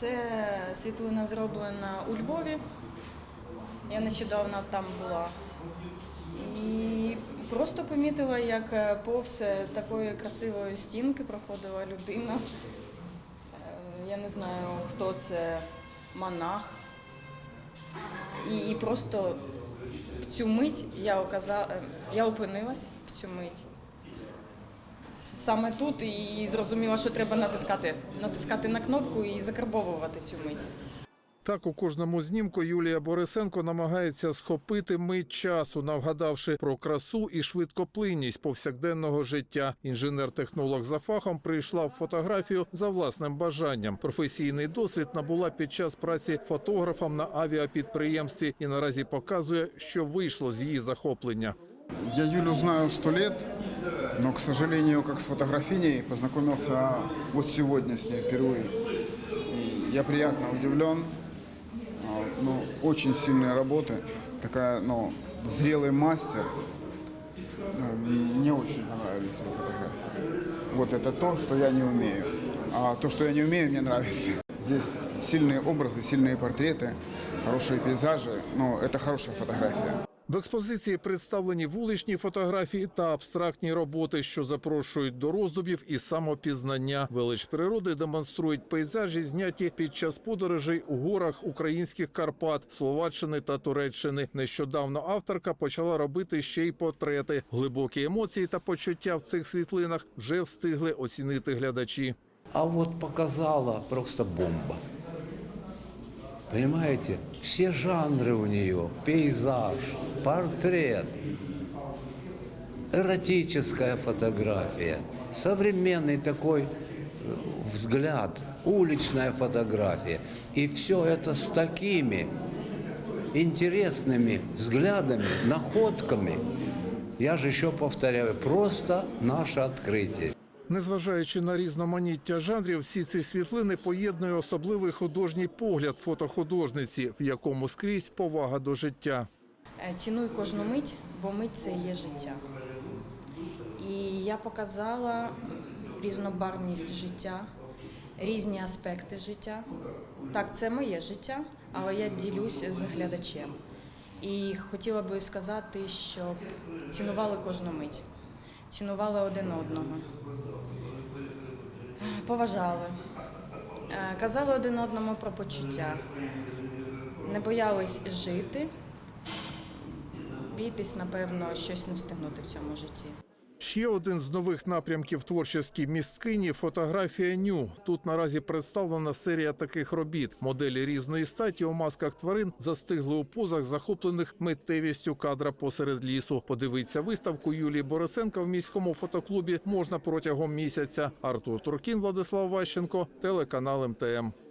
Це світлина зроблена у Львові. Я нещодавно там була. І просто помітила, як е, повз такої красивої стінки проходила людина. Е, Я не знаю, хто це, монах. І, просто в цю мить я, оказа... е, я опинилась в цю мить. Саме тут і зрозуміла, що треба натискати, натискати на кнопку і закарбовувати цю мить. Так у кожному знімку Юлія Борисенко намагається схопити мить часу, навгадавши про красу і швидкоплинність повсякденного життя. Інженер-технолог за фахом прийшла в фотографію за власним бажанням. Професійний досвід набула під час праці фотографом на авіапідприємстві і наразі показує, що вийшло з її захоплення. Я Юлю знаю сто лет, но, к сожалению, как с фотографиней, познакомился вот сегодня с ней впервые. И я приятно удивлен. А, Ну, очень сильные работы. Такая, ну, зрелый мастер. Ну, мне очень понравились ее фотографии. Вот это то, что я не умею. А то, что я не умею, мне нравится. Здесь сильные образы, сильные портреты, хорошие пейзажи. Ну, это хорошая фотография. В експозиції представлені вуличні фотографії та абстрактні роботи, що запрошують до роздумів і самопізнання. Велич природи демонструють пейзажі, зняті під час подорожей у горах українських Карпат, Словаччини та Туреччини. Нещодавно авторка почала робити ще й портрети. Глибокі емоції та почуття в цих світлинах вже встигли оцінити глядачі. А вот показала просто бомба. Понимаете, все жанры у нее, пейзаж, портрет, эротическая фотография, современный такой э, взгляд, уличная фотография. И все это с такими интересными взглядами, находками. Я же еще повторяю, просто наше открытие. Незважаючи на різноманіття жанрів, всі ці світлини поєднує особливий художній погляд фотохудожниці, в якому скрізь повага до життя. Е, Цінуй кожну мить, бо мить це є життя. І я показала різнобарвність життя, різні аспекти життя. Так, це моє життя, але я ділюсь з глядачем. І хотіла би сказати, щоб цінували кожну мить, цінували один одного, поважали, е, казали один одному про почуття, не боялись жити, бійтесь, напевно, щось не встигнути в цьому житті. Ще один з нових напрямків творчості місткині фотографія ню. Тут наразі представлена серія таких робіт. Моделі різної статі у масках тварин застигли у позах, захоплених миттєвістю кадра посеред лісу. Подивитися виставку Юлії Борисенка в міському фотоклубі можна протягом місяця. Артур Туркін, Владислав Ващенко, телеканал МТМ.